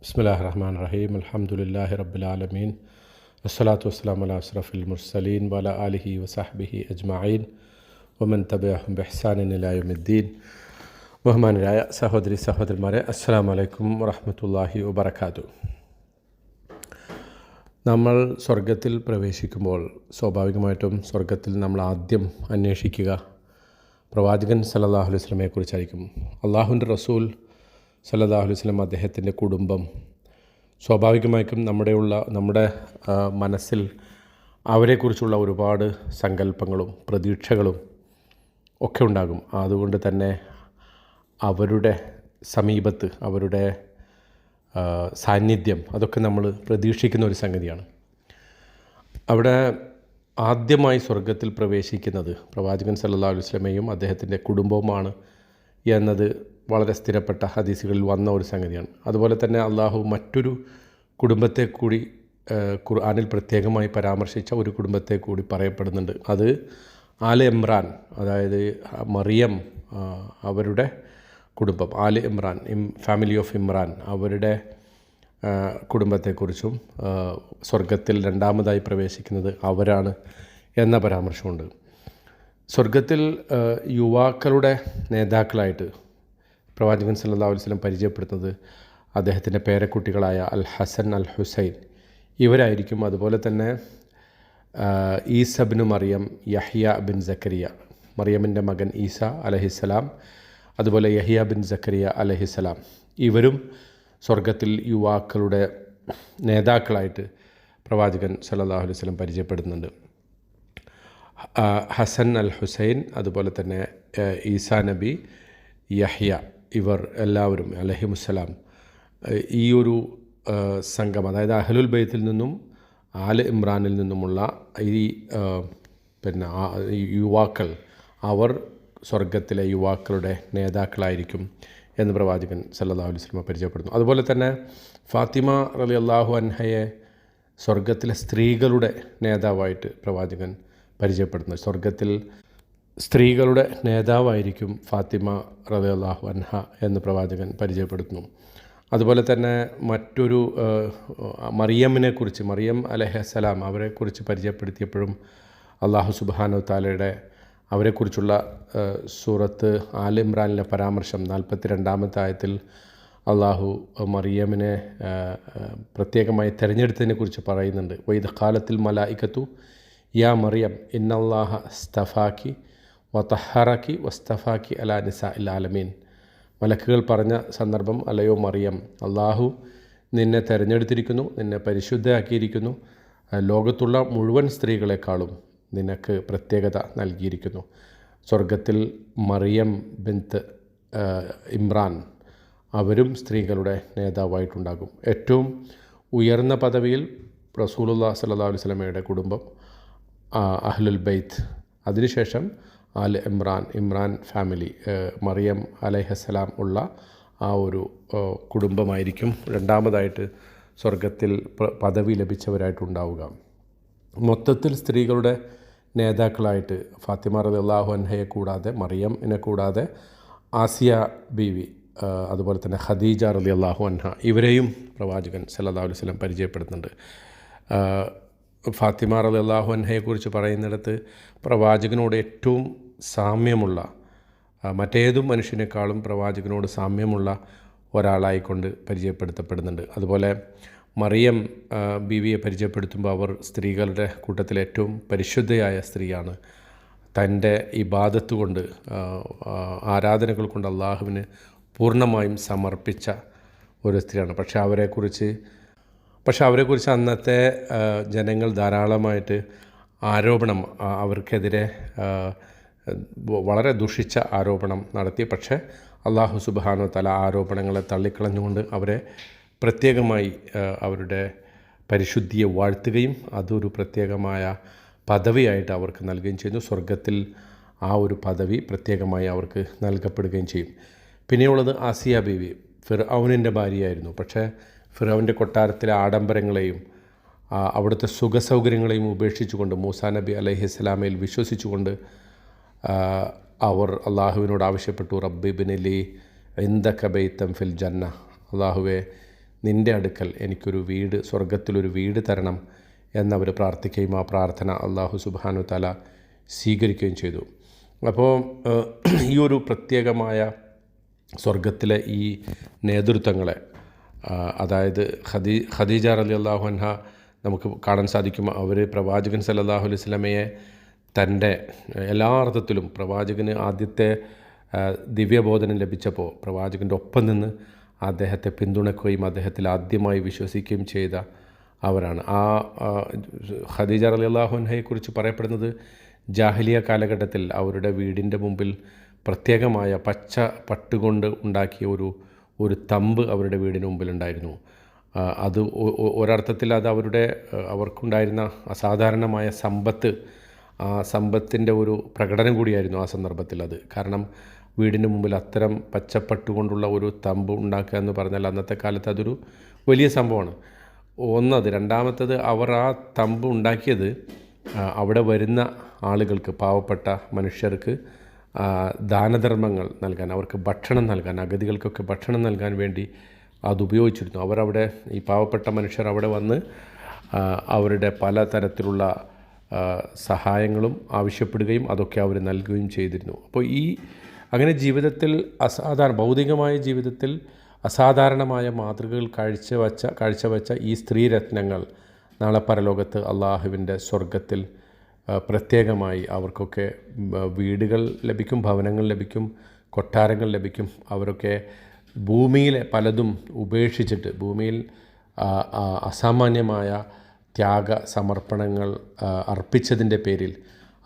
ബിസ്മില്ലാഹി റഹ്മാൻ റഹീം അൽഹംദുലില്ലാഹി റബ്ബിൽ ആലമീൻ വസ്സലാത്തു വസ്സലാം അല അഷ്റഫിൽ മുർസലീൻ വല ആലിഹി വസഹ്ബിഹി അജ്മഈൻ വമൻ തബിഅഹും ബിഹ്സാനിൻ ഇലാ യൗമിദ്ദീൻ ബഹുമാനരായ സഹോദരി സഹോദരന്മാരെ അസ്സലാമു അലൈക്കും വറഹ്മത്തുള്ളാഹി വബറകാതുഹു നമ്മൾ സ്വർഗത്തിൽ പ്രവേശിക്കുമ്പോൾ സ്വാഭാവികമായിട്ടും സ്വർഗത്തിൽ നമ്മൾ ആദ്യം അന്വേഷിക്കുക പ്രവാചകൻ സല്ലല്ലാഹു അലൈഹി വസല്ലമയെക്കുറിച്ചായിരിക്കും അള്ളാഹുവിൻ്റെ റസൂൽ സല്ലല്ലാഹു അലൈഹി വസല്ലം അദ്ദേഹത്തിന്റെ കുടുംബം സ്വാഭാവികമായിട്ടും നമ്മുടെയുള്ള നമ്മുടെ മനസ്സിൽ അവരെക്കുറിച്ചുള്ള ഒരുപാട് സങ്കല്പങ്ങളും പ്രതീക്ഷകളും ഒക്കെ ഉണ്ടാകും. അതുകൊണ്ട് തന്നെ അവരുടെ സമീപത്ത് അവരുടെ സാന്നിധ്യം അതൊക്കെ നമ്മൾ പ്രതീക്ഷിക്കുന്ന ഒരു സംഗതിയാണ്. അവിടെ ആദ്യമായി സ്വർഗത്തിൽ പ്രവേശിക്കുന്നത് പ്രവാചകൻ സല്ലല്ലാഹു അലൈഹി വസല്ലമയും അദ്ദേഹത്തിന്റെ കുടുംബവുമാണ് എന്നത് വളരെ സ്ഥിരപ്പെട്ട ഹദീസുകളിൽ വന്ന ഒരു സംഗതിയാണ്. അതുപോലെ തന്നെ അള്ളാഹു മറ്റൊരു കുടുംബത്തെ കൂടി ഖുർആാനിൽ പ്രത്യേകമായി പരാമർശിച്ച ഒരു കുടുംബത്തെ കൂടി പറയപ്പെടുന്നുണ്ട്. അത് ആൽ ഇമ്രാൻ അതായത് മറിയം അവരുടെ കുടുംബം. ആൽ ഇമ്രാൻ ഇം ഫാമിലി ഓഫ് ഇമ്രാൻ അവരുടെ കുടുംബത്തെക്കുറിച്ചും സ്വർഗത്തിൽ രണ്ടാമതായി പ്രവേശിക്കുന്നത് അവരാണ് എന്ന പരാമർശമുണ്ട്. സ്വർഗത്തിൽ യുവാക്കളുടെ നേതാക്കളായിട്ട് പ്രവാചകൻ അലൈഹി വസല്ലം പരിചയപ്പെടുത്തുന്നത് അദ്ദേഹത്തിന്റെ പേരക്കുട്ടികളായ അൽ ഹസൻ അൽ ഹുസൈൻ ഇവരായിരിക്കും അതുപോലെ തന്നെ ഈസബിന് മറിയം യഹ്യ ബിൻ സക്കരിയ മറിയമിന്റെ മകൻ ഈസ അലഹിസ്സലാം അതുപോലെ യഹിയ ബിൻ സക്കരിയ അലഹിസ്സലാം. ഇവരും സ്വർഗത്തിൽ യുവാക്കളുടെ നേതാക്കളായിട്ട് പ്രവാചകൻ സല്ലല്ലാഹു അലൈഹി വസല്ലം പരിചയപ്പെടുന്നുണ്ട്. ഹസൻ അൽ ഹുസൈൻ അതുപോലെ തന്നെ ഈസാ നബി യഹ്യ. ഇവർ എല്ലാവരും അലഹിമുസ്സലാം ഈ ഒരു സംഘം അതായത് അഹലുൽ ബൈത്തിൽ നിന്നും ആൽ ഇമ്രാനിൽ നിന്നുമുള്ള ഈ പിന്നെ യുവാക്കൾ അവർ സ്വർഗത്തിലെ യുവാക്കളുടെ നേതാക്കളായിരിക്കും എന്ന് പ്രവാചകൻ സല്ലാഹു അലൈഹി സ്വലമ പരിചയപ്പെടുന്നു. അതുപോലെ തന്നെ ഫാത്തിമ റലി അള്ളാഹു അൻഹയെ സ്വർഗത്തിലെ സ്ത്രീകളുടെ നേതാവായിട്ട് പ്രവാചകൻ പരിചയപ്പെടുന്നു. സ്വർഗത്തിൽ സ്ത്രീകളുടെ നേതാവായിരിക്കും ഫാത്തിമ റളിയല്ലാഹു അൻഹ എന്ന് പ്രവാചകൻ പരിചയപ്പെടുത്തുന്നു. അതുപോലെ തന്നെ മറ്റൊരു ആ, മറിയമ്മിനെ കുറിച്ച് മറിയം അലഹസലാം അവരെക്കുറിച്ച് പരിചയപ്പെടുത്തിയപ്പോഴും അള്ളാഹു സുബാനു താലയുടെ അവരെക്കുറിച്ചുള്ള സൂറത്ത് ആൽ ഇമ്രാനിലെ പരാമർശം നാൽപ്പത്തി രണ്ടാമത്തെ ആയത്തിൽ അള്ളാഹു ആ, പ്രത്യേകമായി തിരഞ്ഞെടുത്തതിനെ കുറിച്ച് പറയുന്നുണ്ട്. വൈദ കാലത്തിൽ മലായിക്കത്തു യാ മറിയം ഇന്നല്ലാഹ സ്തഫാക്കി വതഹറക്കി വസ്തഫാക്കി അല നിസ ഇൽ ആലമീൻ. മലക്കുകൾ പറഞ്ഞ സന്ദർഭം അല്ലയോ മറിയം. അള്ളാഹു നിന്നെ തിരഞ്ഞെടുത്തിരിക്കുന്നു നിന്നെ പരിശുദ്ധയാക്കിയിരിക്കുന്നു. ലോകത്തുള്ള മുഴുവൻ സ്ത്രീകളെക്കാളും നിനക്ക് പ്രത്യേകത നൽകിയിരിക്കുന്നു. സ്വർഗത്തിൽ മറിയം ബിന്ത് ഇമ്രാൻ അവരും സ്ത്രീകളുടെ നേതാവായിട്ടുണ്ടാകും. ഏറ്റവും ഉയർന്ന പദവിയിൽ റസൂലുല്ലാ സല്ലല്ലാഹു അലൈഹി വസല്ലമയുടെ കുടുംബം അഹ്ലുൽ ബൈത്ത്. അതിനുശേഷം Al Imran Imran family Maryam അലൈഹസ്സലാം ഉള്ള ആ ഒരു കുടുംബമായിരിക്കും രണ്ടാമതായിട്ട് സ്വർഗത്തിൽ പദവി ലഭിച്ചവരായിട്ടുണ്ടാവുക. മൊത്തത്തിൽ സ്ത്രീകളുടെ നേതാക്കളായിട്ട് ഫാത്തിമ റബി അള്ളാഹു അൻഹയെ കൂടാതെ മറിയം മറിയമിനെ കൂടാതെ ആസിയ ബീവി അതുപോലെ തന്നെ ഖദീജ റലി അള്ളാഹു അൻഹ ഇവരെയും പ്രവാചകൻ സല്ലാ അലൈഹി വസല്ലം പരിചയപ്പെടുത്തുന്നുണ്ട്. ഫാത്തിമ റബി അള്ളാഹു അൻഹയെക്കുറിച്ച് പറയുന്നിടത്ത് പ്രവാചകനോട് ഏറ്റവും സാമ്യമുള്ള മറ്റേതും മനുഷ്യനേക്കാളും പ്രവാചകനോട് സാമ്യമുള്ള ഒരാളായിക്കൊണ്ട് പരിചയപ്പെടുത്തപ്പെടുന്നുണ്ട്. അതുപോലെ മറിയം ബീവിയെ പരിചയപ്പെടുത്തുമ്പോൾ അവർ സ്ത്രീകളുടെ കൂട്ടത്തിൽ ഏറ്റവും പരിശുദ്ധയായ സ്ത്രീയാണ്. തന്റെ ഇബാദത്ത് കൊണ്ട് ആരാധനകൾ കൊണ്ട് അള്ളാഹുവിന് പൂർണമായും സമർപ്പിച്ച ഒരു സ്ത്രീയാണ്. പക്ഷെ അവരെക്കുറിച്ച് പക്ഷെ അവരെക്കുറിച്ച് അന്നത്തെ ജനങ്ങൾ ധാരാളമായിട്ട് ആരോപണം അവർക്കെതിരെ വളരെ ദുഷിച്ച ആരോപണം നടത്തി. പക്ഷേ അള്ളാഹു സുബാനോ തല ആരോപണങ്ങളെ തള്ളിക്കളഞ്ഞുകൊണ്ട് അവരെ പ്രത്യേകമായി അവരുടെ പരിശുദ്ധിയെ വാഴ്ത്തുകയും അതൊരു പ്രത്യേകമായ പദവിയായിട്ട് അവർക്ക് നൽകുകയും ചെയ്യുന്നു. സ്വർഗത്തിൽ ആ ഒരു പദവി പ്രത്യേകമായി അവർക്ക് നൽകപ്പെടുകയും ചെയ്യും. പിന്നെയുള്ളത് ആസിയ ബീവി ഫിർഔനിന്റെ ഭാര്യയായിരുന്നു. പക്ഷേ ഫിറോവിന്റെ കൊട്ടാരത്തിലെ ആഡംബരങ്ങളെയും അവിടുത്തെ സുഖസൗകര്യങ്ങളെയും ഉപേക്ഷിച്ചുകൊണ്ട് മൂസാ നബി അലഹി ഇസ്ലാമയിൽ വിശ്വസിച്ചുകൊണ്ട് അവർ അള്ളാഹുവിനോട് ആവശ്യപ്പെട്ടു റബ്ബിബിനിലി എന്തൊക്കെ ബെയ്ത്തം ഫിൽ ജന്ന അള്ളാഹുവെ നിന്റെ അടുക്കൽ എനിക്കൊരു വീട് സ്വർഗത്തിലൊരു വീട് തരണം എന്നവർ പ്രാർത്ഥിക്കുകയും ആ പ്രാർത്ഥന അള്ളാഹു സുബാനു തല സ്വീകരിക്കുകയും ചെയ്തു. അപ്പോൾ ഈ ഒരു പ്രത്യേകമായ സ്വർഗത്തിലെ ഈ നേതൃത്വങ്ങളെ അതായത് ഖദീ ഖദീജ റലി അള്ളാഹു അൻഹ നമുക്ക് കാണാൻ സാധിക്കും. അവർ പ്രവാചകൻ സല്ലാഹു അലൈഹി സ്വലമയെ തന്റെ എല്ലാ അർത്ഥത്തിലും പ്രവാചകന് ആദ്യത്തെ ദിവ്യബോധനം ലഭിച്ചപ്പോൾ പ്രവാചകന്റെ ഒപ്പം നിന്ന് അദ്ദേഹത്തെ പിന്തുണക്കുകയും അദ്ദേഹത്തിൽ ആദ്യമായി വിശ്വസിക്കുകയും ചെയ്ത അവരാണ്. ആ ഖദീജ അലി അള്ളാഹുൻഹയെക്കുറിച്ച് പറയപ്പെടുന്നത് ജാഹലിയ കാലഘട്ടത്തിൽ അവരുടെ വീടിന്റെ മുമ്പിൽ പ്രത്യേകമായ പച്ച പട്ടുകൊണ്ട് ഉണ്ടാക്കിയ ഒരു ഒരു തമ്പ് അവരുടെ വീടിന് മുമ്പിലുണ്ടായിരുന്നു. അത് ഒരർത്ഥത്തിൽ അത് അവരുടെ അവർക്കുണ്ടായിരുന്ന അസാധാരണമായ സമ്പത്ത് സമ്പത്തിന്റെ ഒരു പ്രകടനം കൂടിയായിരുന്നു ആ സന്ദർഭത്തിൽ അത്. കാരണം വീടിന് മുമ്പിൽ അത്തരം പച്ചപ്പട്ടുകൊണ്ടുള്ള ഒരു തമ്പ് ഉണ്ടാക്കുക എന്ന് പറഞ്ഞാൽ അന്നത്തെ കാലത്ത് അതൊരു വലിയ സംഭവമാണ്. ഒന്നത് രണ്ടാമത്തത് അവർ ആ തമ്പ് ഉണ്ടാക്കിയത് അവിടെ വരുന്ന ആളുകൾക്ക് പാവപ്പെട്ട മനുഷ്യർക്ക് ദാനധർമ്മങ്ങൾ നൽകാൻ അവർക്ക് ഭക്ഷണം നൽകാൻ അഗതികൾക്കൊക്കെ ഭക്ഷണം നൽകാൻ വേണ്ടി അത് ഉപയോഗിച്ചിരുന്നു. അവരവിടെ ഈ പാവപ്പെട്ട മനുഷ്യർ അവിടെ വന്ന് അവരുടെ പല തരത്തിലുള്ള സഹായങ്ങളും ആവശ്യപ്പെടുകയും അതൊക്കെ അവർ നൽകുകയും ചെയ്തിരുന്നു. അപ്പോൾ ഈ അങ്ങനെ ജീവിതത്തിൽ അസാധാരണ ഭൗതികമായ ജീവിതത്തിൽ അസാധാരണമായ മാതൃകകൾ കാഴ്ചവച്ച കാഴ്ചവച്ച ഈ സ്ത്രീരത്നങ്ങൾ നാളെ പരലോകത്ത് അള്ളാഹുവിന്റെ സ്വർഗത്തിൽ പ്രത്യേകമായി അവർക്കൊക്കെ വീടുകൾ ലഭിക്കും ഭവനങ്ങൾ ലഭിക്കും കൊട്ടാരങ്ങൾ ലഭിക്കും. അവരൊക്കെ ഭൂമിയിലെ പലതും ഉപേക്ഷിച്ചിട്ട് ഭൂമിയിൽ അസാമാന്യമായ ത്യാഗ സമർപ്പണങ്ങൾ അർപ്പിച്ചതിന്റെ പേരിൽ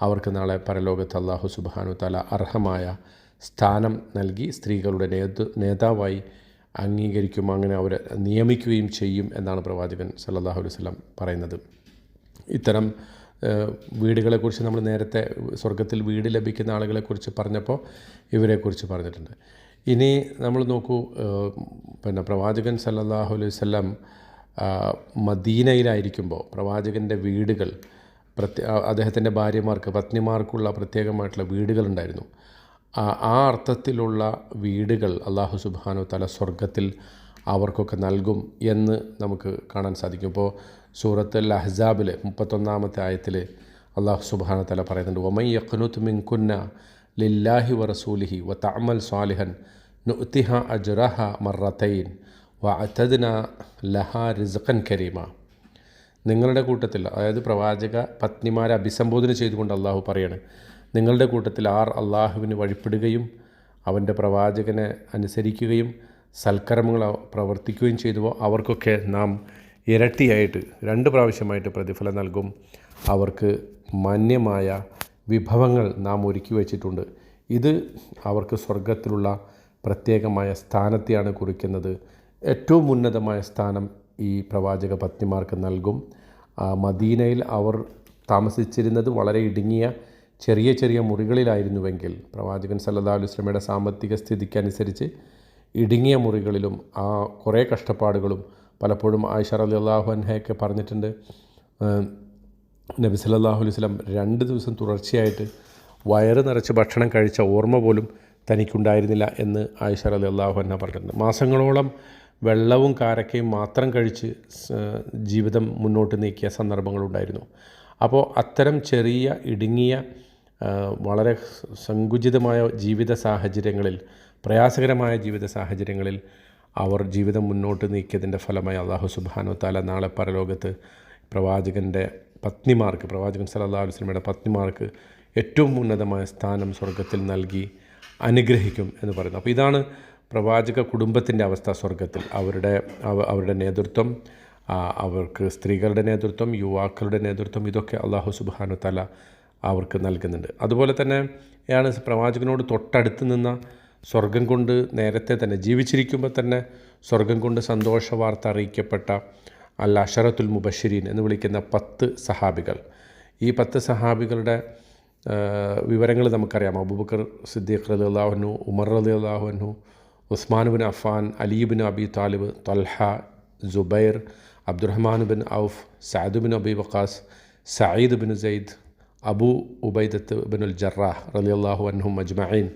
അവർക്ക് നാളെ പരലോകത്ത് അള്ളാഹു സുബാനു തല അർഹമായ സ്ഥാനം നൽകി സ്ത്രീകളുടെ നേതൃ നേതാവായി അംഗീകരിക്കും അങ്ങനെ അവരെ നിയമിക്കുകയും ചെയ്യും എന്നാണ് പ്രവാചകൻ സല്ലാഹു അലൈഹി സ്വലം പറയുന്നത്. ഇത്തരം വീടുകളെക്കുറിച്ച് നമ്മൾ നേരത്തെ സ്വർഗത്തിൽ വീട് ലഭിക്കുന്ന ആളുകളെക്കുറിച്ച് പറഞ്ഞപ്പോൾ ഇവരെക്കുറിച്ച് പറഞ്ഞിട്ടുണ്ട്. ഇനി നമ്മൾ നോക്കൂ പിന്നെ പ്രവാചകൻ സല്ലല്ലാഹു അലൈഹി വസല്ലം മദീനയിലായിരിക്കുമ്പോൾ പ്രവാചകന്റെ വീടുകൾ പ്രത്യ അദ്ദേഹത്തിന്റെ ഭാര്യമാർക്ക് പത്നിമാർക്കുള്ള പ്രത്യേകമായിട്ടുള്ള വീടുകളുണ്ടായിരുന്നു. ആ അർത്ഥത്തിലുള്ള വീടുകൾ അള്ളാഹു സുബാനു തല സ്വർഗത്തിൽ അവർക്കൊക്കെ നൽകും എന്ന് നമുക്ക് കാണാൻ സാധിക്കും. ഇപ്പോൾ സൂറത്തുൽ അഹ്സാബിൽ മുപ്പത്തൊന്നാമത്തെ ആയത്തിൽ അള്ളാഹു സുബാന തല പറയുന്നുണ്ട് ഒമൈ യഖ്നുത്ത് മിൻകുന്ന ലില്ലാഹി വറസൂലിഹി റസൂലിഹി വ തഅമൽ സ്വാലിഹൻ നുഅ്തിഹ അജ്റഹ മറത്തൈൻ വ അത്തദ്ന ലഹ റിസഖൻ കരീമ. നിങ്ങളുടെ കൂട്ടത്തിൽ അതായത് പ്രവാചക പത്നിമാരെ അഭിസംബോധന ചെയ്തുകൊണ്ട് അള്ളാഹു പറയാണ് നിങ്ങളുടെ കൂട്ടത്തിൽ ആർ അള്ളാഹുവിന് വഴിപ്പെടുകയും അവന്റെ പ്രവാചകനെ അനുസരിക്കുകയും സൽക്കർമ്മങ്ങൾ പ്രവർത്തിക്കുകയും ചെയ്തുവോ അവർക്കൊക്കെ നാം ഇരട്ടിയായിട്ട് രണ്ട് പ്രാവശ്യമായിട്ട് പ്രതിഫലം നൽകും. അവർക്ക് മാന്യമായ വിഭവങ്ങൾ നാം ഒരുക്കി വച്ചിട്ടുണ്ട്. ഇത് അവർക്ക് സ്വർഗത്തിലുള്ള പ്രത്യേകമായ സ്ഥാനത്തെയാണ് കുറിക്കുന്നത്. ഏറ്റവും ഉന്നതമായ സ്ഥാനം ഈ പ്രവാചക പത്നിമാർക്ക് നൽകും. മദീനയിൽ അവർ താമസിച്ചിരുന്നത് വളരെ ഇടുങ്ങിയ ചെറിയ ചെറിയ മുറികളിലായിരുന്നുവെങ്കിൽ പ്രവാചകൻ സല്ലാ അലുസ്ലമയുടെ സാമ്പത്തിക സ്ഥിതിക്കനുസരിച്ച് ഇടുങ്ങിയ മുറികളിലും ആ കുറേ കഷ്ടപ്പാടുകളും പലപ്പോഴും ആയിഷ അള്ളാഹു അൻഹയൊക്കെ പറഞ്ഞിട്ടുണ്ട്. നബി സല്ലാഹു അലൈഹി സ്വലം രണ്ട് ദിവസം തുടർച്ചയായിട്ട് വയറ് നിറച്ച് ഭക്ഷണം കഴിച്ച ഓർമ്മ പോലും തനിക്കുണ്ടായിരുന്നില്ല എന്ന് ആയിഷ അലി അള്ളാഹു അന്ന പറഞ്ഞിട്ടുണ്ട്. മാസങ്ങളോളം വെള്ളവും കാരക്കയും മാത്രം കഴിച്ച് ജീവിതം മുന്നോട്ട് നീക്കിയ സന്ദർഭങ്ങളുണ്ടായിരുന്നു. അപ്പോൾ അത്തരം ചെറിയ ഇടുങ്ങിയ വളരെ സങ്കുചിതമായ ജീവിത സാഹചര്യങ്ങളിൽ പ്രയാസകരമായ ജീവിത സാഹചര്യങ്ങളിൽ അവർ ജീവിതം മുന്നോട്ട് നീക്കിയതിന്റെ ഫലമായി അള്ളാഹു സുബാനു താല നാളെ പരലോകത്ത് പ്രവാചകന്റെ പത്നിമാർക്ക് പ്രവാചകൻ സല്ലാ വസ്ലമയുടെ പത്നിമാർക്ക് ഏറ്റവും ഉന്നതമായ സ്ഥാനം സ്വർഗത്തിൽ നൽകി അനുഗ്രഹിക്കും എന്ന് പറയുന്നു. അപ്പോൾ ഇതാണ് പ്രവാചക കുടുംബത്തിന്റെ അവസ്ഥ സ്വർഗത്തിൽ അവരുടെ അവരുടെ നേതൃത്വം അവർക്ക് സ്ത്രീകളുടെ നേതൃത്വം യുവാക്കളുടെ നേതൃത്വം ഇതൊക്കെ അള്ളാഹു സുബാനു തല അവർക്ക് നൽകുന്നുണ്ട്. അതുപോലെ തന്നെ ആണ് പ്രവാചകനോട് തൊട്ടടുത്ത് നിന്ന സ്വർഗം കൊണ്ട് നേരത്തെ തന്നെ ജീവിച്ചിരിക്കുമ്പോൾ തന്നെ സ്വർഗം കൊണ്ട് സന്തോഷ വാർത്ത അറിയിക്കപ്പെട്ട അൽ അഷറത്തുൽ മുബഷിരീൻ എന്ന് വിളിക്കുന്ന പത്ത് സഹാബികൾ. ഈ പത്ത് സഹാബികളുടെ വിവരങ്ങൾ നമുക്കറിയാം. അബൂബക്കർ സിദ്ദീഖ് റലി അള്ളാഹുനു ഉമർ റലി അള്ളാഹുനു Usman bin Affan Ali bin Abi Talib Talha Zubair Abdurrahman bin Auf Saad bin Abi Waqqas Sayyid bin Zaid Abu Ubaidah binul Jarrah റലി അള്ളാഹു അൻഹും അജ്മഈൻ.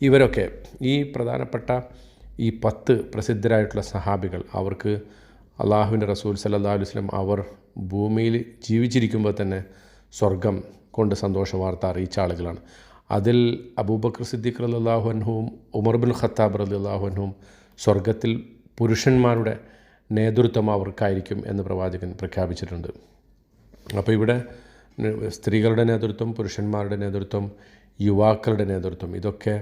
ഇവരൊക്കെ ഈ പ്രധാനപ്പെട്ട ഈ പത്ത് പ്രസിദ്ധരായിട്ടുള്ള സഹാബികൾ അവർക്ക് അള്ളാഹുവിന്റെ റസൂൽ സല്ലാ അലുസ്ലം അവർ ഭൂമിയിൽ ജീവിച്ചിരിക്കുമ്പോൾ തന്നെ സ്വർഗം കൊണ്ട് സന്തോഷ വാർത്ത അറിയിച്ച ആളുകളാണ്. അതിൽ അബൂബക്കർ സിദ്ദീഖ് റല്ലാഹുഅൻഹുവും ഉമർ ബിൻ ഖത്താബ് റല്ലാഹുഅൻഹുവും സ്വർഗത്തിൽ പുരുഷന്മാരുടെ നേതൃത്വം അവർക്കായിരിക്കും എന്ന് പ്രവാചകൻ പ്രഖ്യാപിച്ചിട്ടുണ്ട്. അപ്പോൾ ഇവിടെ സ്ത്രീകളുടെ നേതൃത്വം പുരുഷന്മാരുടെ നേതൃത്വം യുവാക്കളുടെ നേതൃത്വം ഇതൊക്കെ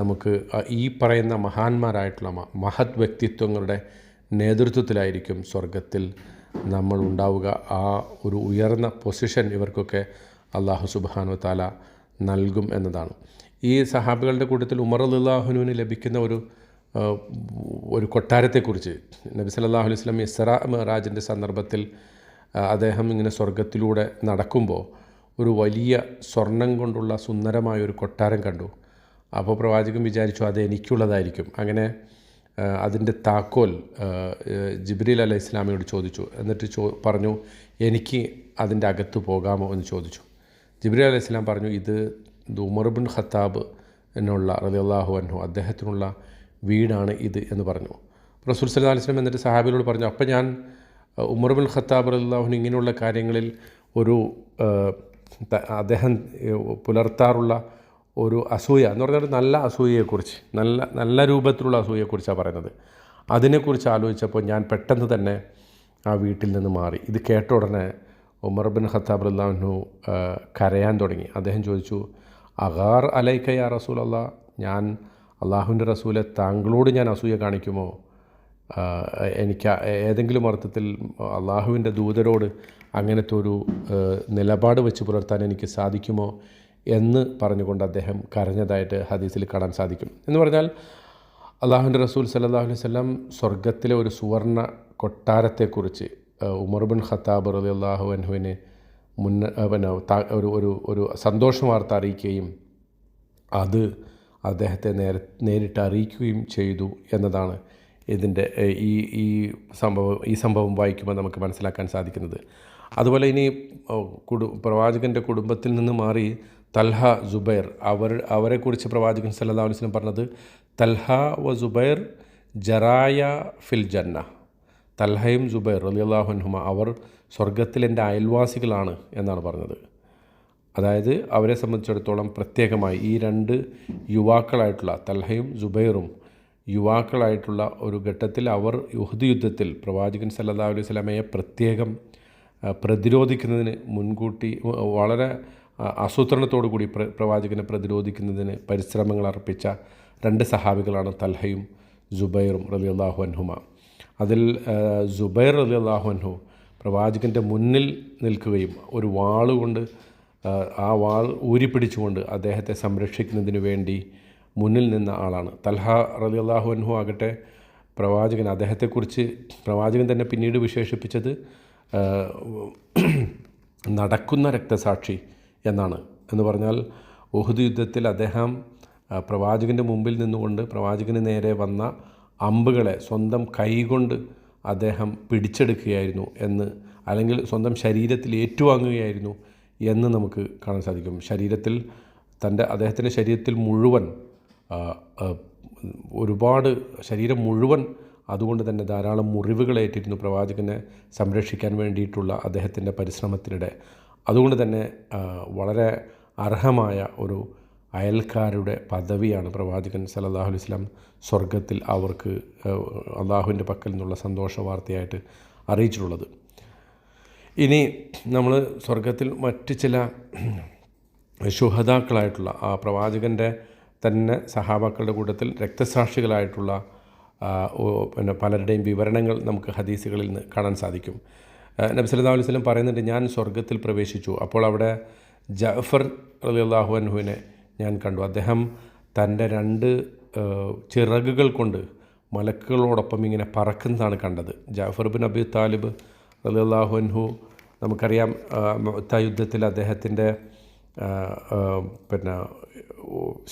നമുക്ക് ഈ പറയുന്ന മഹാന്മാരായിട്ടുള്ള മഹത് വ്യക്തിത്വങ്ങളുടെ നേതൃത്വത്തിലായിരിക്കും സ്വർഗത്തിൽ നമ്മൾ ഉണ്ടാവുക. ആ ഒരു ഉയർന്ന പൊസിഷൻ ഇവർക്കൊക്കെ അള്ളാഹു സുബാനു താല നൽകും എന്നതാണ്. ഈ സഹാബികളുടെ കൂട്ടത്തിൽ ഉമർ അള്ളാഹുനുവിന് ലഭിക്കുന്ന ഒരു ഒരു കൊട്ടാരത്തെക്കുറിച്ച് നബി സല്ലാഹു അലൈഹി സ്വലം ഇസ്ര മെഹറാജിന്റെ സന്ദർഭത്തിൽ അദ്ദേഹം ഇങ്ങനെ സ്വർഗത്തിലൂടെ നടക്കുമ്പോൾ ഒരു വലിയ സ്വർണം കൊണ്ടുള്ള സുന്ദരമായ ഒരു കൊട്ടാരം കണ്ടു. അപ്പോൾ പ്രവാചകൻ വിചാരിച്ചു അത് എനിക്കുള്ളതായിരിക്കും. അങ്ങനെ അതിന്റെ താക്കോൽ ജിബ്രീൽ അലൈഹി ഇസ്ലാമിയോട് ചോദിച്ചു. എന്നിട്ട് ചോ പറഞ്ഞു എനിക്ക് അതിന്റെ അകത്ത് പോകാമോ? എന്ന് ചോദിച്ചു. ജിബ്രീൽ അലൈഹി സ്വലാം പറഞ്ഞു ഇത് ഉമർ ബിൻ ഖത്താബ് എന്നുള്ള റലിയല്ലാഹു അൻഹു അദ്ദേഹത്തിനുള്ള വീടാണ് ഇത് എന്ന് പറഞ്ഞു. റസൂൽ സല്ലാ അലൈഹി സ്വലം എന്നിട്ട് സഹാബികളോട് പറഞ്ഞു അപ്പം ഞാൻ ഉമർ ബിൻ ഖത്താബ് റലിയല്ലാഹുന് ഇങ്ങനെയുള്ള കാര്യങ്ങളിൽ ഒരു അദ്ദേഹം പുലർത്താറുള്ള ഒരു അസൂയ എന്ന് പറഞ്ഞാൽ നല്ല അസൂയയെക്കുറിച്ച് നല്ല നല്ല രൂപത്തിലുള്ള അസൂയയെക്കുറിച്ചാണ് പറയുന്നത്. അതിനെക്കുറിച്ച് ആലോചിച്ചപ്പോൾ ഞാൻ പെട്ടെന്ന് തന്നെ ആ വീട്ടിൽ നിന്ന് മാറി. ഇത് കേട്ട ഉടനെ ഉമർ ബിൻ ഖത്താബ് അള്ളാഹു കരയാൻ തുടങ്ങി. അദ്ദേഹം ചോദിച്ചു അഗാർ അലൈക്ക യാ റസൂൽ അല്ലാ ഞാൻ അള്ളാഹുവിന്റെ റസൂലെ താങ്കളോട് ഞാൻ അസൂയ കാണിക്കുമോ? എനിക്ക് ഏതെങ്കിലും അർത്ഥത്തിൽ അള്ളാഹുവിന്റെ ദൂതരോട് അങ്ങനത്തെ ഒരു നിലപാട് വെച്ച് പുലർത്താൻ എനിക്ക് സാധിക്കുമോ? എന്ന് പറഞ്ഞുകൊണ്ട് അദ്ദേഹം കരഞ്ഞതായിട്ട് ഹദീസിൽ കാണാൻ സാധിക്കും. എന്ന് പറഞ്ഞാൽ അള്ളാഹുന്റെ റസൂൽ സല്ലാഹു അലൈഹി സ്വർഗത്തിലെ ഒരു സുവർണ കൊട്ടാരത്തെക്കുറിച്ച് ഉമർ ബിൻ ഖത്താബ് റലി അള്ളാഹു അൻഹുവിന് മുന്ന പിന്നെ ഒരു ഒരു ഒരു സന്തോഷ വാർത്ത അറിയിക്കുകയും അത് അദ്ദേഹത്തെ നേരെ നേരിട്ട് അറിയിക്കുകയും ചെയ്തു എന്നതാണ് ഇതിന്റെ ഈ ഈ സംഭവം ഈ സംഭവം വായിക്കുമ്പോൾ നമുക്ക് മനസ്സിലാക്കാൻ സാധിക്കുന്നത്. അതുപോലെ ഇനി കുടു പ്രവാചകന്റെ കുടുംബത്തിൽ നിന്ന് മാറി തൽഹ ജുബൈർ അവർ അവരെക്കുറിച്ച് പ്രവാചകൻ സല്ലാ അലുസ്ലം പറഞ്ഞത് തൽഹ വ ജുബൈർ ജറായ ഫിൽ ജന്ന. തൽഹയും ജുബൈർ അലിയല്ലാഹുൻഹുമ അവർ സ്വർഗത്തിലെന്റെ അയൽവാസികളാണ് എന്നാണ് പറഞ്ഞത്. അതായത് അവരെ സംബന്ധിച്ചിടത്തോളം പ്രത്യേകമായി ഈ രണ്ട് യുവാക്കളായിട്ടുള്ള തൽഹയും ജുബൈറും യുവാക്കളായിട്ടുള്ള ഒരു ഘട്ടത്തിൽ അവർ യുഹദ് യുദ്ധത്തിൽ പ്രവാചകൻ സല്ലാ അലൈഹി സ്വലാമയെ പ്രത്യേകം പ്രതിരോധിക്കുന്നതിന് മുൻകൂട്ടി വളരെ ആസൂത്രണത്തോടു കൂടി പ്ര പ്രവാചകനെ പ്രതിരോധിക്കുന്നതിന് പരിശ്രമങ്ങൾ അർപ്പിച്ച രണ്ട് സഹാബികളാണ് തൽഹയും ജുബൈറും റലി അള്ളാഹു അൻഹുമ. അതിൽ ജുബൈർ അലി അള്ളാഹുഹു പ്രവാചകന്റെ മുന്നിൽ നിൽക്കുകയും ഒരു വാളുകൊണ്ട് ആ വാൾ ഊരിപ്പിടിച്ചുകൊണ്ട് അദ്ദേഹത്തെ സംരക്ഷിക്കുന്നതിന് വേണ്ടി മുന്നിൽ നിന്ന ആളാണ്. തൽഹ റലി അള്ളാഹു അൻഹു ആകട്ടെ പ്രവാചകൻ അദ്ദേഹത്തെക്കുറിച്ച് പ്രവാചകൻ തന്നെ പിന്നീട് വിശേഷിപ്പിച്ചത് നടക്കുന്ന രക്തസാക്ഷി എന്നാണ്. എന്ന് പറഞ്ഞാൽ ഉഹുദ് യുദ്ധത്തിൽ അദ്ദേഹം പ്രവാചകന്റെ മുമ്പിൽ നിന്നുകൊണ്ട് പ്രവാചകന് നേരെ വന്ന അമ്പുകളെ സ്വന്തം കൈകൊണ്ട് അദ്ദേഹം പിടിച്ചെടുക്കുകയായിരുന്നു എന്ന് അല്ലെങ്കിൽ സ്വന്തം ശരീരത്തിൽ ഏറ്റുവാങ്ങുകയായിരുന്നു എന്ന് നമുക്ക് കാണാൻ സാധിക്കും. ശരീരത്തിൽ തന്റെ അദ്ദേഹത്തിന്റെ ശരീരത്തിൽ മുഴുവൻ ഒരുപാട് ശരീരം മുഴുവൻ അതുകൊണ്ട് തന്നെ ധാരാളം മുറിവുകളേറ്റിരുന്നു പ്രവാചകനെ സംരക്ഷിക്കാൻ വേണ്ടിയിട്ടുള്ള അദ്ദേഹത്തിന്റെ പരിശ്രമത്തിനിടെ. അതുകൊണ്ട് തന്നെ വളരെ അർഹമായ ഒരു അയൽക്കാരുടെ പദവിയാണ് പ്രവാചകൻ സലല്ലാഹു അലൈഹി സ്വർഗത്തിൽ അവർക്ക് അള്ളാഹുവിന്റെ പക്കൽ നിന്നുള്ള സന്തോഷ വാർത്തയായിട്ട് അറിയിച്ചിട്ടുള്ളത്. ഇനി നമ്മൾ സ്വർഗത്തിൽ മറ്റ് ചില ശുഹതാക്കളായിട്ടുള്ള ആ പ്രവാചകന്റെ തന്നെ സഹാബാക്കളുടെ കൂട്ടത്തിൽ രക്തസാക്ഷികളായിട്ടുള്ള പിന്നെ പലരുടെയും വിവരണങ്ങൾ നമുക്ക് ഹദീസുകളിൽ നിന്ന് കാണാൻ സാധിക്കും. നബി സല്ലല്ലാഹു അലൈഹി വസല്ലം പറയുന്നുണ്ട് ഞാൻ സ്വർഗത്തിൽ പ്രവേശിച്ചു. അപ്പോൾ അവിടെ ജഅഫർ റളിയല്ലാഹു അൻഹുവിനെ ഞാൻ കണ്ടു. അദ്ദേഹം തന്റെ രണ്ട് ചിറകുകൾ കൊണ്ട് മലക്കുകളോടൊപ്പം ഇങ്ങനെ പറക്കുന്നതാണ് കണ്ടത്. ജാഫർ ബിൻ അബി താലിബ് റളിയല്ലാഹു അൻഹു നമുക്കറിയാം യുദ്ധത്തിൽ അദ്ദേഹത്തിന്റെ പിന്നെ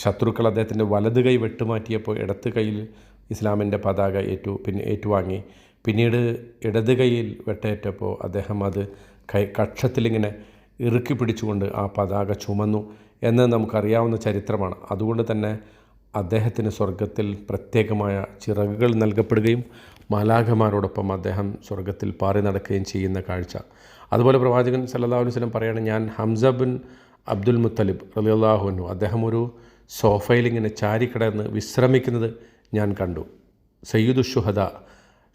ശത്രുക്കൾ അദ്ദേഹത്തിന്റെ വലത് കൈ വെട്ടുമാറ്റിയപ്പോൾ ഇടത്ത് കൈയിൽ ഇസ്ലാമിന്റെ പതാക ഏറ്റു പിന്നെ ഏറ്റുവാങ്ങി. പിന്നീട് ഇടത് കൈയിൽ വെട്ടേറ്റപ്പോൾ അദ്ദേഹം അത് കൈ കക്ഷത്തിലിങ്ങനെ ഇറുക്കി പിടിച്ചുകൊണ്ട് ആ പതാക ചുമന്നു. എന്ന് നമുക്കറിയാവുന്ന ചരിത്രമാണ്. അതുകൊണ്ട് തന്നെ അദ്ദേഹത്തിന് സ്വർഗത്തിൽ പ്രത്യേകമായ ചിറകുകൾ നൽകപ്പെടുകയും മാലാഖമാരോടൊപ്പം അദ്ദേഹം സ്വർഗത്തിൽ പാറി നടക്കുകയും ചെയ്യുന്ന കാഴ്ച. അതുപോലെ പ്രവാചകൻ സല്ലാ അലൈഹി വസല്ലം പറയാണ് ഞാൻ ഹംസ ബിൻ അബ്ദുൽ മുത്തലിബ് റലിയുള്ളാഹുനു അദ്ദേഹം ഒരു സോഫയിൽ ഇങ്ങനെ ചാരിക്കിടന്ന് വിശ്രമിക്കുന്നത് ഞാൻ കണ്ടു. സയ്യിദു ഷുഹദ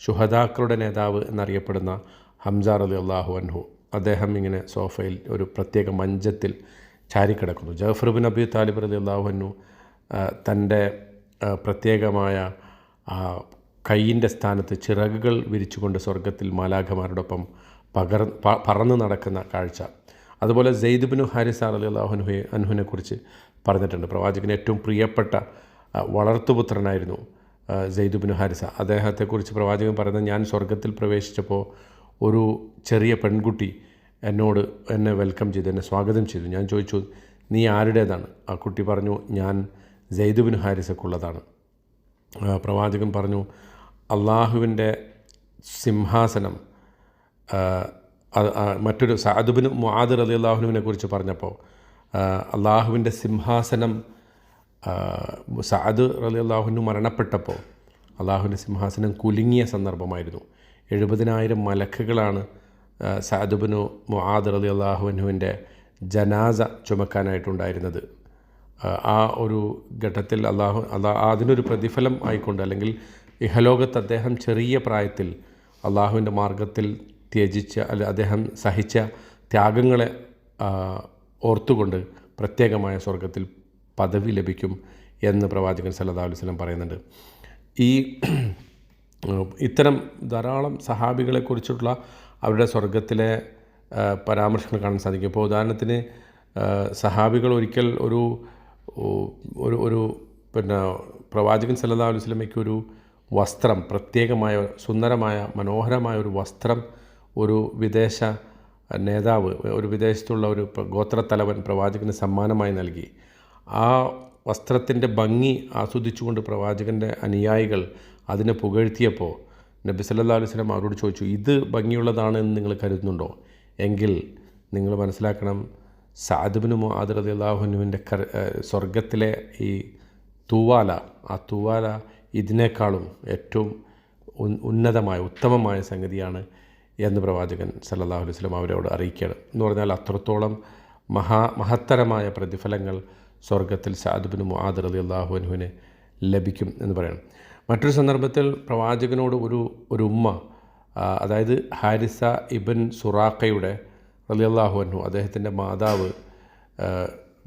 ഷുഹദാക്കളുടെ നേതാവ് എന്നറിയപ്പെടുന്ന ഹംസ റലി അള്ളാഹു അൻഹു അദ്ദേഹം ഇങ്ങനെ സോഫയിൽ ഒരു പ്രത്യേക മഞ്ചത്തിൽ ചാരിക്കിടക്കുന്നു. ജഫർ ബിൻ അബി താലിബ് റതി അള്ളാഹുനു തന്റെ പ്രത്യേകമായ കൈയിന്റെ സ്ഥാനത്ത് ചിറകുകൾ വിരിച്ചുകൊണ്ട് സ്വർഗത്തിൽ മാലാഖമാരോടൊപ്പം പകർ പറന്ന് നടക്കുന്ന കാഴ്ച. അതുപോലെ സെയ്ദ് ബിനു ഹാരിസ് അലി അള്ളാഹുനുഹെ അനുഹുവിനെക്കുറിച്ച് കുറിച്ച് പറഞ്ഞിട്ടുണ്ട്. പ്രവാചകന് ഏറ്റവും പ്രിയപ്പെട്ട വളർത്തുപുത്രനായിരുന്നു സെയ്ദ് ഹാരിസ. അദ്ദേഹത്തെക്കുറിച്ച് പ്രവാചകൻ പറയുന്നത് ഞാൻ സ്വർഗത്തിൽ പ്രവേശിച്ചപ്പോൾ ഒരു ചെറിയ പെൺകുട്ടി എന്നോട് എന്നെ വെൽക്കം ചെയ്തു എന്നെ സ്വാഗതം ചെയ്തു. ഞാൻ ചോദിച്ചു നീ ആരുടേതാണ്? ആ കുട്ടി പറഞ്ഞു ഞാൻ ജെയ്ദുബിൻ ഹാരിസക്കുള്ളതാണ്. പ്രവാചകൻ പറഞ്ഞു അള്ളാഹുവിന്റെ സിംഹാസനം മറ്റൊരു സാദുബിന് മുആദ് അലി അള്ളാഹുവിനെ കുറിച്ച് പറഞ്ഞപ്പോൾ അള്ളാഹുവിന്റെ സിംഹാസനം സാദു അലി അള്ളാഹുവിന് മരണപ്പെട്ടപ്പോൾ അള്ളാഹുവിന്റെ സിംഹാസനം കുലുങ്ങിയ സന്ദർഭമായിരുന്നു. എഴുപതിനായിരം മലക്കുകളാണ് ആ, മുഹാദ് അലി അള്ളാഹുവിൻഹുവിന്റെ ജനാസ ചുമക്കാനായിട്ടുണ്ടായിരുന്നത്. ആ, ഒരു ഘട്ടത്തിൽ അള്ളാഹു അള്ളാ അതിനൊരു പ്രതിഫലം ആയിക്കൊണ്ട് അല്ലെങ്കിൽ ഇഹലോകത്ത് അദ്ദേഹം ചെറിയ പ്രായത്തിൽ അള്ളാഹുവിന്റെ മാർഗത്തിൽ ത്യജിച്ച അല്ല അദ്ദേഹം സഹിച്ച ത്യാഗങ്ങളെ ഓർത്തുകൊണ്ട് പ്രത്യേകമായ സ്വർഗത്തിൽ പദവി ലഭിക്കും എന്ന് പ്രവാചകൻ സല്ലാ അലൈഹി വസല്ലം പറയുന്നുണ്ട്. ഈ ഇത്തരം ധാരാളം സഹാബികളെക്കുറിച്ചുള്ള അവരുടെ സ്വർഗത്തിലെ പരാമർശങ്ങൾ കാണാൻ സാധിക്കും. ഇപ്പോൾ ഉദാഹരണത്തിന് സഹാബികൾ ഒരിക്കൽ ഒരു ഒരു ഒരു പിന്നെ പ്രവാചകൻ സല്ലാ അലൈഹി വസല്ലമയ്ക്ക് ഒരു വസ്ത്രം പ്രത്യേകമായ സുന്ദരമായ മനോഹരമായ ഒരു വസ്ത്രം ഒരു വിദേശ നേതാവ് ഒരു വിദേശത്തുള്ള ഒരു ഗോത്രത്തലവൻ പ്രവാചകന് സമ്മാനമായി നൽകി. ആ വസ്ത്രത്തിന്റെ ഭംഗി ആസ്വദിച്ചുകൊണ്ട് പ്രവാചകന്റെ അനുയായികൾ അതിനെ പുകഴ്ത്തിയപ്പോൾ നബി അലൈഹി വസല്ലം അവരോട് ചോദിച്ചു ഇത് ഭംഗിയുള്ളതാണ് എന്ന് നിങ്ങൾ കരുതുന്നുണ്ടോ? എങ്കിൽ നിങ്ങൾ മനസ്സിലാക്കണം സാദുബിന് മുആദ് റളിയല്ലാഹുവിന്റെ കർ സ്വർഗത്തിലെ ഈ തൂവാല ആ തൂവാല ഇതിനേക്കാളും ഏറ്റവും ഉന്നതമായ ഉത്തമമായ സംഗതിയാണ് എന്ന് പ്രവാചകൻ സല്ലല്ലാഹു അലൈഹി വസല്ലം അവരോട് അറിയിക്കുകയാണ്. എന്ന് പറഞ്ഞാൽ അത്രത്തോളം മഹാ മഹത്തരമായ പ്രതിഫലങ്ങൾ സ്വർഗത്തിൽ സാദുബിന് മുആദ് റളിയല്ലാഹു അൻഹുവിന് ലഭിക്കും എന്ന് പറയണം. മറ്റൊരു സന്ദർഭത്തിൽ പ്രവാചകനോട് ഒരു ഒരു ഉമ്മ അതായത് ഹാരിസ ഇബൻ സുറാഖയുടെ റളിയല്ലാഹു അൻഹു അദ്ദേഹത്തിന്റെ മാതാവ്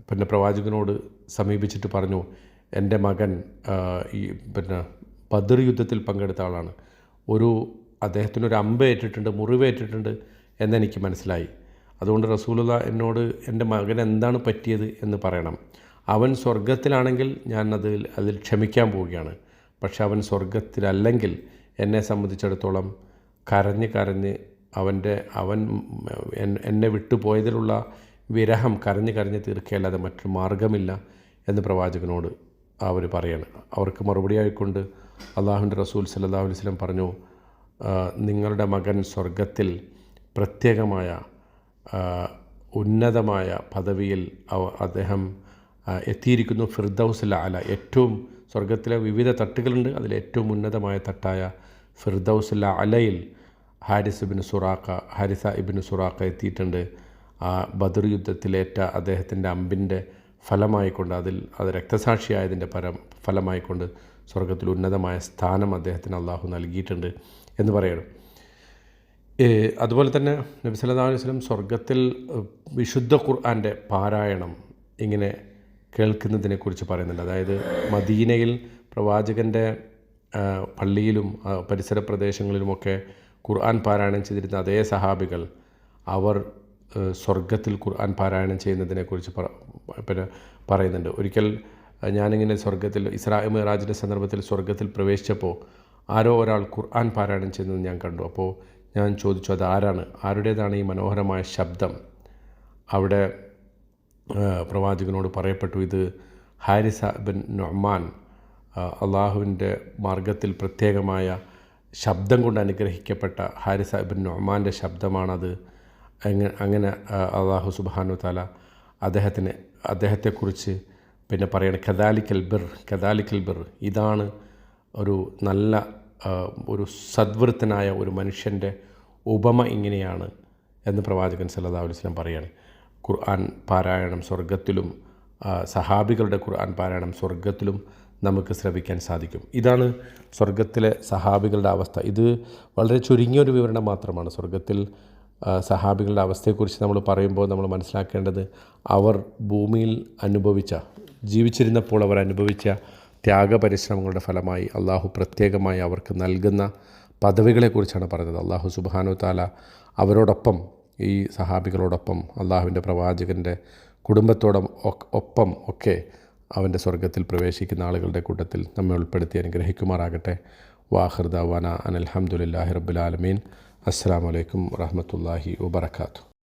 പിന്നെ പ്രവാചകനോട് സമീപിച്ചിട്ട് പറഞ്ഞു എന്റെ മകൻ ഈ പിന്നെ ബദർ യുദ്ധത്തിൽ പങ്കെടുത്ത ആളാണ്. ഒരു അദ്ദേഹത്തിനൊരു അമ്പേറ്റിട്ടുണ്ട് മുറിവേറ്റിട്ടുണ്ട് എന്നെനിക്ക് മനസ്സിലായി. അതുകൊണ്ട് റസൂലുള്ള എന്നോട് എന്റെ മകൻ എന്താണ് പറ്റിയത് എന്ന് പറയണം. അവൻ സ്വർഗത്തിലാണെങ്കിൽ ഞാൻ അതിൽ അതിൽ ക്ഷമിക്കാൻ പോവുകയാണ്. പക്ഷെ അവൻ സ്വർഗത്തിലല്ലെങ്കിൽ എന്നെ സംബന്ധിച്ചിടത്തോളം കരഞ്ഞ് കരഞ്ഞ് അവന്റെ അവൻ എന്നെ വിട്ടുപോയതിലുള്ള വിരഹം കരഞ്ഞ് കരഞ്ഞ് തീർക്കുകയല്ലാതെ മറ്റൊരു മാർഗമില്ല എന്ന് പ്രവാചകനോട് അവർ പറയാണ്. അവർക്ക് മറുപടിയായിക്കൊണ്ട് അള്ളാഹുവിന്റെ റസൂൽ സല്ലല്ലാഹു വസ്ലം പറഞ്ഞു നിങ്ങളുടെ മകൻ സ്വർഗത്തിൽ പ്രത്യേകമായ ഉന്നതമായ പദവിയിൽ അദ്ദേഹം എത്തിയിരിക്കുന്നു ഫിർദൗസ് അല ഏറ്റവും സ്വർഗത്തിലെ വിവിധ തട്ടുകളുണ്ട്. അതിൽ ഏറ്റവും ഉന്നതമായ തട്ടായ ഫിർദൗസിൽ അലയിൽ ഹാരിസ് ഇബിൻ സുറാഖ ഹാരിസ ഇബിൻ സുറാഖ എത്തിയിട്ടുണ്ട്. ആ ബദർ യുദ്ധത്തിലേറ്റ അദ്ദേഹത്തിന്റെ അമ്പിന്റെ ഫലമായിക്കൊണ്ട് അതിൽ അത് രക്തസാക്ഷിയായതിന്റെ പരം ഫലമായിക്കൊണ്ട് സ്വർഗത്തിൽ ഉന്നതമായ സ്ഥാനം അദ്ദേഹത്തിന് അള്ളാഹു നൽകിയിട്ടുണ്ട് എന്ന് പറയണം. അതുപോലെ തന്നെ നബി സല്ലല്ലാഹു അലൈഹി വസല്ലം സ്വർഗത്തിൽ വിശുദ്ധ ഖുർആന്റെ പാരായണം ഇങ്ങനെ കേൾക്കുന്നതിനെക്കുറിച്ച് പറയുന്നുണ്ട്. അതായത് മദീനയിൽ പ്രവാചകന്റെ പള്ളിയിലും പരിസര പ്രദേശങ്ങളിലുമൊക്കെ ഖുർആൻ പാരായണം ചെയ്തിരുന്ന അതേ സഹാബികൾ അവർ സ്വർഗത്തിൽ ഖുർആൻ പാരായണം ചെയ്യുന്നതിനെക്കുറിച്ച് പിന്നെ പറയുന്നുണ്ട്. ഒരിക്കൽ ഞാനിങ്ങനെ സ്വർഗത്തിൽ ഇസ്രായ മിറാജിന്റെ സന്ദർഭത്തിൽ സ്വർഗത്തിൽ പ്രവേശിച്ചപ്പോൾ ആരോ ഒരാൾ ഖുർആൻ പാരായണം ചെയ്യുന്നത് ഞാൻ കണ്ടു. അപ്പോൾ ഞാൻ ചോദിച്ചു അത് ആരാണ്? ആരുടേതാണ് ഈ മനോഹരമായ ശബ്ദം? അവിടെ പ്രവാചകനോട് പറയപ്പെട്ടു ഇത് ഹാരിസ ബിൻ നൊഹ്മാൻ അള്ളാഹുവിന്റെ മാർഗത്തിൽ പ്രത്യേകമായ ശബ്ദം കൊണ്ട് അനുഗ്രഹിക്കപ്പെട്ട ഹാരിസ ബിൻ നൊഹ്മാന്റെ ശബ്ദമാണത്. അങ്ങനെ അങ്ങനെ അള്ളാഹു സുബാനു താല അദ്ദേഹത്തിന് അദ്ദേഹത്തെക്കുറിച്ച് പിന്നെ പറയണം കദാലിക്കൽ ബിർ കദാലിക്കൽ ബിർ ഇതാണ് ഒരു നല്ല ഒരു സദ്വൃത്തനായ ഒരു മനുഷ്യന്റെ ഉപമ ഇങ്ങനെയാണ് എന്ന് പ്രവാചകൻ സല്ലാ അലൈഹി പറയുകയാണ് ഖുർആൻ പാരായണം സ്വർഗത്തിലും സഹാബികളുടെ ഖുർആൻ പാരായണം സ്വർഗത്തിലും നമുക്ക് ശ്രവിക്കാൻ സാധിക്കും. ഇതാണ് സ്വർഗത്തിലെ സഹാബികളുടെ അവസ്ഥ. ഇത് വളരെ ചുരുങ്ങിയ ഒരു വിവരണം മാത്രമാണ്. സ്വർഗത്തിൽ സഹാബികളുടെ അവസ്ഥയെക്കുറിച്ച് നമ്മൾ പറയുമ്പോൾ നമ്മൾ മനസ്സിലാക്കേണ്ടത് അവർ ഭൂമിയിൽ അനുഭവിച്ച ജീവിച്ചിരുന്നപ്പോൾ അവർ അനുഭവിച്ച ത്യാഗ പരിശ്രമങ്ങളുടെ ഫലമായി അള്ളാഹു പ്രത്യേകമായി അവർക്ക് നൽകുന്ന പദവികളെക്കുറിച്ചാണ് പറഞ്ഞത്. അള്ളാഹു സുബാനു താല അവരോടൊപ്പം ഈ സഹാബികളോടൊപ്പം അള്ളാഹുവിന്റെ പ്രവാചകന്റെ കുടുംബത്തോടൊപ്പം ഒപ്പം ഒക്കെ അവന്റെ സ്വർഗത്തിൽ പ്രവേശിക്കുന്ന ആളുകളുടെ കൂട്ടത്തിൽ നമ്മെ ഉൾപ്പെടുത്തി അനുഗ്രഹിക്കുമാറാകട്ടെ. വാഹൃദ വന അനൽഹമുല്ലാഹി റബുലാലമീൻ അസ്സാം വലൈക്കും വറഹമത്തല്ലാഹി വബർക്കാത്തു